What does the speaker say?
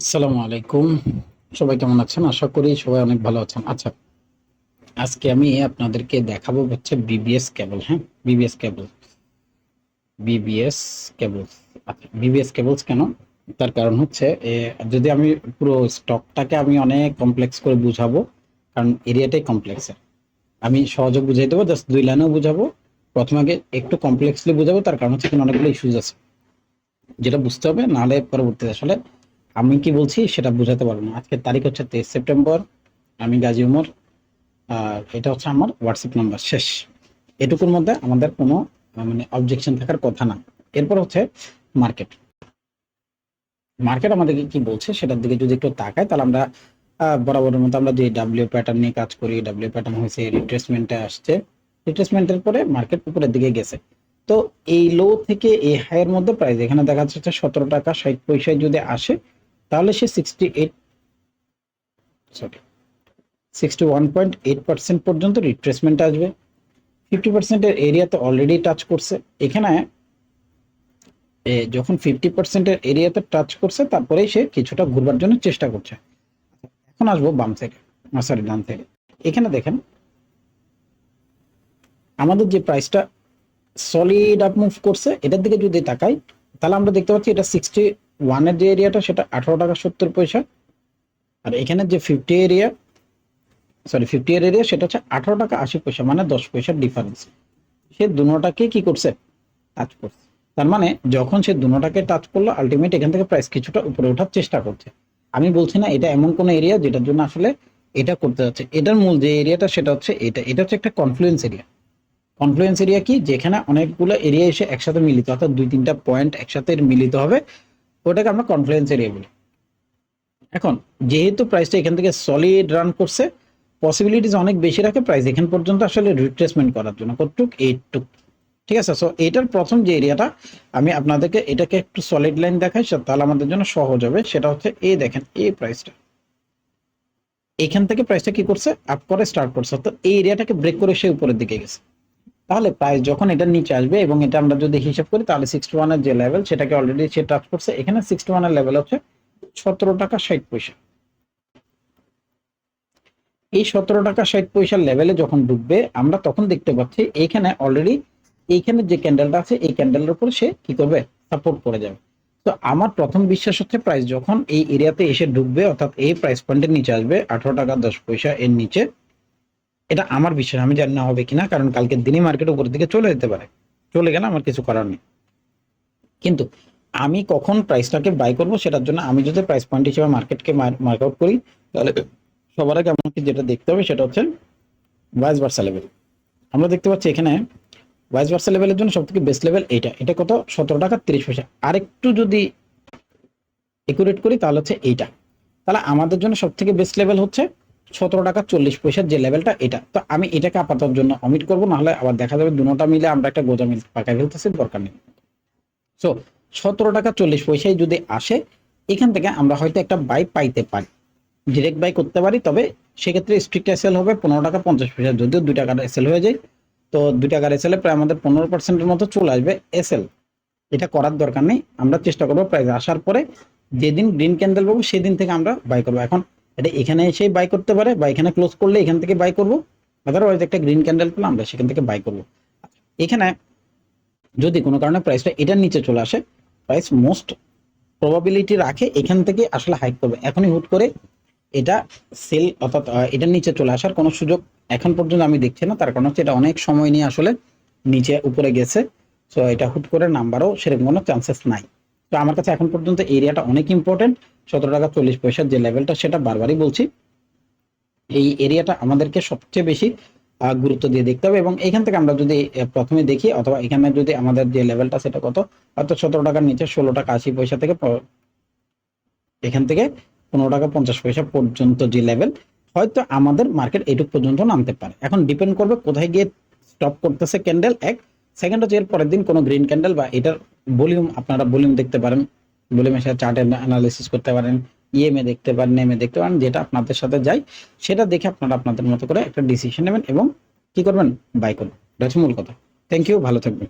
আসসালামু আলাইকুম। সবাই কেমন আছেন? আশা করি সবাই অনেক ভালো আছেন। আচ্ছা আজকে আমি আপনাদেরকে দেখাবো হচ্ছে বিবিএস কেবল হ্যাঁ? বিবিএস কেবল বিবিএস কেবল আচ্ছা বিবিএস কেবলস কেন? তার কারণ হচ্ছে যদি আমি পুরো স্টকটাকে আমি অনেক কমপ্লেক্স করে বুঝাবো, কারণ এরিয়াটাই কমপ্লেক্সের আমি সহজে বুঝাই দেবো জাস্ট দুই লাইনেও বুঝাবো। প্রথমে আগে একটু কমপ্লেক্সলি বুঝাবো, তার কারণ হচ্ছে অনেকগুলো ইস্যুজ আছে। যেটা বুঝতে হবে, নাহলে পরবর্তীতে আসলে আমি কি বলছি সেটা বোঝাতে পারব না। আজকের তারিখ হচ্ছে তেইশ সেপ্টেম্বর, আমি গাজী উমর আর এটা হচ্ছে আমার হোয়াটসঅ্যাপ নাম্বার, শেষ। এটুকুর মধ্যে আমাদের কোনো মানে অবজেকশন থাকার কথা না। এরপর হচ্ছে মার্কেট মার্কেট আমাদেরকে কি বলছে সেটার দিকে যদি একটু তাকাই, তাহলে আমরা বরাবরের মতো আমরা যে ডাব্লিউ প্যাটার্ন নিয়ে কাজ করি। ডাব্লিউ প্যাটার্ন হয়েছে রিট্রেসমেন্টে আসছে। রিট্রেসমেন্টের পরে মার্কেট উপরের দিকে গেছে। তো এই লো থেকে এই হাইয়ের মধ্যে প্রাইস এখানে দেখা যাচ্ছে সতেরো টাকা ষাট পয়সায় যদি আসে তাহলে সে sixty eight sorry sixty one point eight percent পর্যন্ত রিট্রেসমেন্ট আসবে ফিফটি পার্সেন্টের এরিয়াতে অলরেডি টাচ করছে। এখানে যখন ফিফটি পার্সেন্টের এরিয়াতে টাচ করছে, তারপরেই সে কিছুটা ঘুরবার জন্য চেষ্টা করছে। এখন আসব বাম থেকে সরি ডান থেকে এখানে দেখেন, আমাদের যে প্রাইসটা সলিড আপ মুভ করছে, এটার দিকে যদি তাকাই, তাহলে আমরা দেখতে পাচ্ছি এটা সিক্সটি ওয়ানের যে এরিয়াটা সেটা আঠারো টাকা সত্তর পয়সা। আর এখানে যে ফিফটি এরিয়া সরি ফিফটি এর এরিয়া সেটা হচ্ছে আঠারো টাকা আশি পয়সা মানে দশ পয়সার ডিফারেন্স সে দুটাকে কি করছে? টাচ করছে। তার মানে যখন সে দুটাকে টাচ করল আলটিমেট এখান থেকে প্রাইস কিছুটা উপরে ওঠার চেষ্টা করছে। আমি বলছি না, এটা এমন কোন এরিয়া যেটার জন্য আসলে এটা করতে যাচ্ছে। এটার মূল যে এরিয়াটা সেটা হচ্ছে এটা। এটা হচ্ছে একটা কনফ্লুয়েন্স এরিয়া কনফ্লুয়েন্স এরিয়া কি? যেখানে অনেকগুলো এরিয়া এসে একসাথে মিলিত, অর্থাৎ দুই তিনটা পয়েন্ট একসাথে মিলিত হবে। ওটাকে আমরা কনফ্লুয়েন্স এরিয়া বলি। এখন, যেহেতু প্রাইসটা এখান থেকে সলিড রান করছে পসিবিলিটিস অনেক বেশি রাখে প্রাইস এখান পর্যন্ত আসলে রিট্রেসমেন্ট করার জন্য। কতটুক এইটটুক ঠিক আছে? সো এটার প্রথম যে এরিয়াটা আমি আপনাদেরকে এটাকে একটু সলিড লাইন দেখাই তাহলে আমাদের জন্য সহজ হবে। সেটা হচ্ছে এই দেখেন, এই প্রাইসটা এখান থেকে প্রাইসটা কি করছে? আপ করে স্টার্ট করছে। তো এই এরিয়াটাকে ব্রেক করে সে উপরের দিকে গেছে। তাহলে প্রাইস যখন এটা নিচে আসবে এবং এটা আমরা যদি হিসাব করি, তাহলে সিক্সটি ওয়ানের যে লেভেল সেটাকে অলরেডি সে টাচ করছে। এখানে সিক্সটি ওয়ানের লেভেল হচ্ছে সতেরো টাকা ষাট পয়সা। এই সতেরো টাকা ষাট পয়সার লেভেলে যখন ঢুকবে, আমরা তখন দেখতে পাচ্ছি এইখানে অলরেডি এইখানে যে ক্যান্ডেলটা আছে, এই ক্যান্ডেলের উপর সে কি করবে? সাপোর্ট করে যাবে। তো আমার প্রথম বিশ্বাস হচ্ছে প্রাইস যখন এই এরিয়াতে এসে ঢুকবে, অর্থাৎ এই প্রাইস পয়েন্টের নিচে আসবে, আঠারো টাকা দশ পয়সা এর নিচে এটা আমার বিশ্বাস আমি জানি না হবে কিনা, কারণ কালকের দিনই মার্কেট উপরের দিকে চলে যেতে পারে। চলে গেলে আমার কিছু করার নেই। কিন্তু আমি কখন প্রাইসটাকে বাই করব সেটার জন্য আমি যদি প্রাইস পয়েন্ট হিসেবে মার্কেটকে মার্ক আউট করি, তাহলে সবার আগে আমাকে যেটা দেখতে হবে সেটা হচ্ছে ওয়াইজ ভার্সা লেভেল আমরা দেখতে পাচ্ছি এখানে ওয়াইজ ভার্সা লেভেলের জন্য সব থেকে বেস্ট লেভেল এইটা। এটা কত? সতেরো টাকা তিরিশ পয়সা। আরেকটু যদি একুরেট করি, তাহলে হচ্ছে এইটা। তাহলে আমাদের জন্য সব থেকে বেস্ট লেভেল হচ্ছে সতেরো টাকা চল্লিশ পয়সার যে লেভেলটা এটা। তো আমি এটাকে আপাতত জন্য অমিট করব, নাহলে আবার দেখা যাবে দুটোটা মিলে আমরা একটা গোজা মিল পাকাই ফেলতেছি, দরকার নেই। সো সতেরো টাকা চল্লিশ পয়সায় যদি আসে, এখান থেকে আমরা হয়তো একটা বাই পাইতে পারি। ডিরেক্ট বাই করতে পারি, তবে সেক্ষেত্রে স্ট্রিক্ট এসএল হবে, পনেরো টাকা পঞ্চাশ পয়সা। যদিও দুই টাকার এসএল হয়ে যায়, তো দুই টাকার এসএল প্রায় আমাদের পনেরো পার্সেন্টের মতো চলে আসবে এসএল এটা করার দরকার নেই, আমরা চেষ্টা করব প্রাইস আসার পরে, যেদিন গ্রিন ক্যান্ডেল পাবো, সেদিন থেকে আমরা বাই করব। এখন এটা এখানে এসে বাই করতে পারে বা এখানে ক্লোজ করলে এখান থেকে বাই করব। আদারওয়াইজ একটা গ্রিন ক্যান্ডেল পেলে আমরা সেখান থেকে বাই করব। এখানে যদি কোনো কারণে প্রাইসটা এটার নিচে চলে আসে প্রাইস মোস্ট প্রবাবিলিটি রাখে এখান থেকে আসলে হাইক করবে। এখনই হুট করে এটা সেল অর্থাৎ এটার নিচে চলে আসার কোনো সুযোগ এখন পর্যন্ত আমি দেখছি না। তার কারণ হচ্ছে এটা অনেক সময় নিয়ে আসলে নিচে উপরে গেছে। সো এটা হুট করে নাম্বারও সেরকম কোনো চান্সেস নাই। তো আমার কাছে এখন পর্যন্ত এরিয়াটা অনেক ইম্পর্টেন্ট সতেরো টাকা চল্লিশ পয়সার যে লেভেলটা সেটা বারবারই বলছি। এই এরিয়াটা আমাদেরকে সবচেয়ে বেশি গুরুত্ব দিয়ে দেখতে হবে এবং এখান থেকে আমরা যদি প্রথমে দেখি অথবা এখানে যদি আমাদের যে লেভেলটা সেটা কত? অর্থাৎ সতেরো টাকার নিচে ষোলো টাকা আশি পয়সা থেকে এখান থেকে পনেরো টাকা পঞ্চাশ পয়সা পর্যন্ত যে লেভেল হয়তো আমাদের মার্কেট এইটুক পর্যন্ত নামতে পারে। এখন ডিপেন্ড করবে কোথায় গিয়ে স্টপ করতেছে ক্যান্ডেল এক সেকেন্ড হচ্ছে এর পরের দিন কোনো গ্রিন ক্যান্ডেল বা এটার ভলিউম আপনারা ভলিউম দেখতে পারেন। ভলিউমের মেশা চার্ট অ্যানালিসিস করতে পারেন ইএমএ দেখতে পারেন এমএ দেখতে পারেন, যেটা আপনাদের সাথে যায়, সেটা দেখে আপনারা আপনাদের মতো করে একটা ডিসিশন নেবেন এবং কি করবেন? বাই করবেন। এটা হচ্ছে মূল কথা। থ্যাংক ইউ ভালো থাকবেন।